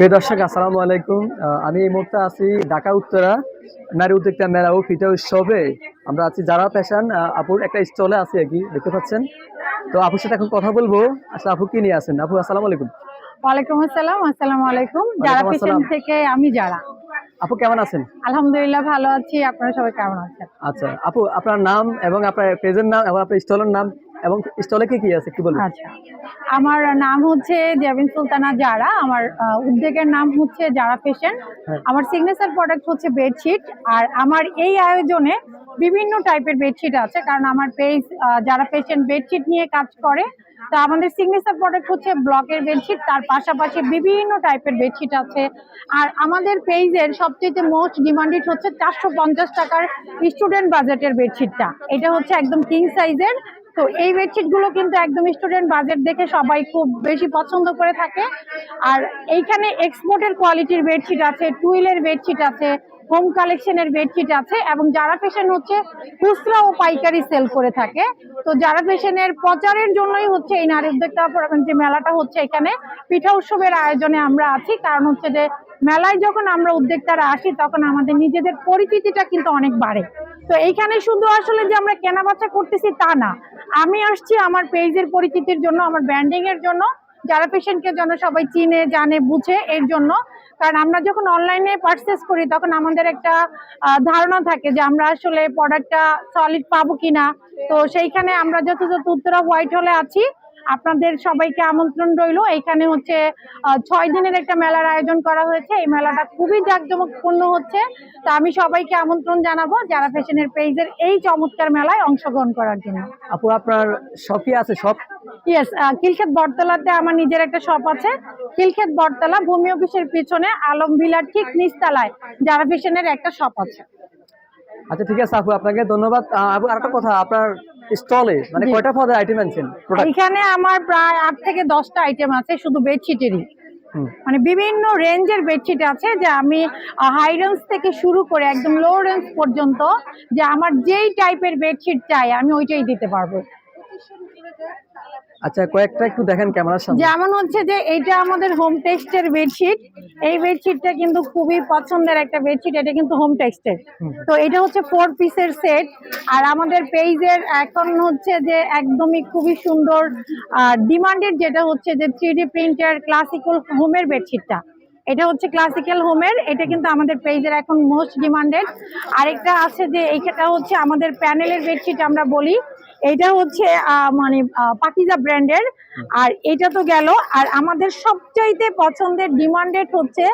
প্রিয় দর্শক আসসালামু আলাইকুম। আমি এই মুহূর্তে আছি ঢাকা উত্তরা নারী উদ্যোক্তা মেলা ও ফিটা উৎসবে। আমরা আছি যারা পেশান আপুর একটা স্টলে আছি আর কি দেখতে পাচ্ছেন। তো আপুর সাথে এখন কথা বলব। আসলে আপু কি নিয়ে আছেন? আপু আসসালামু আলাইকুম। ওয়ালাইকুম আসসালাম আসসালামু আলাইকুম। যারা থেকে আমি যারা। আপু কেমন আছেন? আলহামদুলিল্লাহ ভালো আছি আপনারা সবাই কেমন আছেন? আচ্ছা আপু আপনার নাম এবং আপনার পেজের নাম এবং আপনার স্টলের নাম এবং স্টলে কি কি আছে কি বলবেন আচ্ছা। আমার নাম হচ্ছে জেবিন সুলতানা জারা। আমার উদ্যোগের নাম হচ্ছে জারা পেশেন্ট হ্যাঁ। আমার সিগনেচার প্রোডাক্ট হচ্ছে বেডশিট আর আমার এই আয়োজনে বিভিন্ন টাইপের বেডশিট আছে। কারণ আমার পেজ যারা পেশেন্ট বেডশিট নিয়ে কাজ করে তো আমাদের সিগনেচার প্রোডাক্ট হচ্ছে ব্লকের বেডশিট তার পাশাপাশি বিভিন্ন টাইপের বেডশিট আছে। আর আমাদের পেজের সবচেয়ে মোস্ট ডিমান্ডেড হচ্ছে চারশো পঞ্চাশ টাকার স্টুডেন্ট বাজেটের বেডশিটটা এটা হচ্ছে একদম কিং সাইজের তো এই বেডশিটগুলো কিন্তু একদম স্টুডেন্ট বাজেট দেখে সবাই খুব বেশি পছন্দ করে থাকে। আর এইখানে এক্সপোর্টের কোয়ালিটির বেডশিট আছে টুইলের বেডশিট আছে হোম কালেকশনের বেডশিট আছে এবং যারা ফ্যাশন হচ্ছে খুচরা ও পাইকারি সেল করে থাকে। তো যারা ফ্যাশনের প্রচারের জন্যই হচ্ছে এই নারী উদ্যোক্তা যে মেলাটা হচ্ছে এখানে, পিঠা উৎসবের আয়োজনে আমরা আছি। কারণ হচ্ছে যে মেলায় যখন আমরা উদ্যোক্তারা আসি, তখন আমাদের নিজেদের পরিচিতিটা কিন্তু অনেক বাড়ে। তো এইখানে শুধু আসলে যে আমরা কেনা বেচা করতেছি তা না। আমি আসছি আমার পেজের পরিচিতির জন্য, আমার ব্র্যান্ডিং এর জন্য, যারা পেশেন্টকে যেন সবাই চিনে, জানে, বুঝে, এর জন্য। কারণ আমরা যখন অনলাইনে পারচেস করি, তখন আমাদের একটা ধারণা থাকে যে আমরা আসলে প্রোডাক্টটা সলিড পাবো কিনা। তো সেইখানে আমরা যথাযথ উত্তরা হোয়াইট হলে আছি। আপনাদের সবাইকে আমন্ত্রণ রইল। এখানে হচ্ছে ছয় দিনের একটা মেলার আয়োজন করা হয়েছে। এই মেলাটা খুবই জাঁকজমকপূর্ণ হচ্ছে। তো আমি সবাইকে আমন্ত্রণ জানাব যারা ফ্যাশনের পেজের এই চমৎকার মেলায় অংশগ্রহণ করার জন্য। আপু আপনার শপ আছে? শপ ইয়েস কিলক্ষেত বটতলাতে আমার নিজের একটা শপ আছে। কিলক্ষেত বটতলা ভূমি অফিসের পিছনে আলম ভিলার ঠিক নিচতলায় যারা ফ্যাশনের একটা শপ আছে। আচ্ছা ঠিক আছে আপু আপনাকে ধন্যবাদ। আপু আরেকটা কথা আপনার স্টলে মানে কয়টা পদের আইটেম আনছেন? এখানে আমার প্রায় আট থেকে দশটা আইটেম আছে শুধু বেডশিটেরই মানে বিভিন্ন রেঞ্জের বেডশিট আছে যে আমি হাই রেঞ্জ থেকে শুরু করে একদম লো রেঞ্জ পর্যন্ত যে আমার যেই টাইপের বেডশিট চাই আমি ওইটাই দিতে পারব। আচ্ছা কয়েকটা একটু দেখেন ক্যামেরার সামনে। যেমন হচ্ছে যে এইটা আমাদের হোম টেক্সটের বেডশিট এই বেডশিটটা কিন্তু খুবই পছন্দের একটা বেডশিট এটা কিন্তু হোম। টেক্সটের। তো এটা হচ্ছে ফোর পিসের সেট আর আমাদের পেজের এখন হচ্ছে যে একদমই খুবই সুন্দর ডিমান্ডেড যেটা হচ্ছে যে থ্রি ডি প্রিন্টার ক্লাসিক্যাল হোমের বেডশিটটা এটা হচ্ছে ক্লাসিক্যাল হোমের এটা কিন্তু আমাদের পেজের এখন মোস্ট ডিমান্ডেড আরেকটা আছে যে এইটা হচ্ছে আমাদের প্যানেলের বেডশিট আমরা বলি। এটা হচ্ছে মানে পাকিজা ব্র্যান্ডের। আর এটা তো গেল। আর আমাদের সবচাইতে পছন্দের ডিমান্ডেড হচ্ছে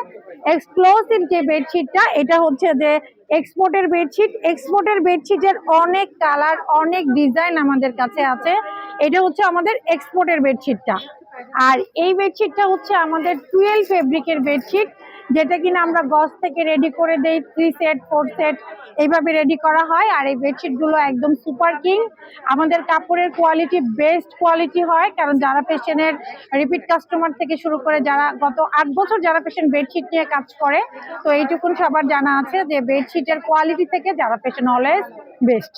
এক্সক্লুসিভ যে বেডশিটটা, এটা হচ্ছে যে এক্সপোর্টের বেডশিট। এক্সপোর্টের বেডশিটের অনেক কালার, অনেক ডিজাইন আমাদের কাছে আছে। এটা হচ্ছে আমাদের এক্সপোর্টের বেডশিটটা। আর এই বেডশিটটা হচ্ছে আমাদের টুয়েলভ ফেব্রিকের বেডশিট। যেটা কিনা আমরা গজ থেকে রেডি করে দেই থ্রি সেট ফোর সেট এইভাবে রেডি করা হয়। আর এই বেডশিটগুলো একদম সুপার কিং আমাদের কাপড়ের কোয়ালিটি বেস্ট কোয়ালিটি হয়, কারণ যারা পেশেন্টের রিপিট কাস্টমার থেকে শুরু করে যারা গত আট বছর যারা পেশেন্ট বেডশিট নিয়ে কাজ করে, তো এইটুকুন সবার জানা আছে যে বেডশিটের কোয়ালিটি থেকে যারা পেশেন্ট অলওয়েজ বেস্ট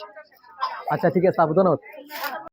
আচ্ছা ঠিক আছে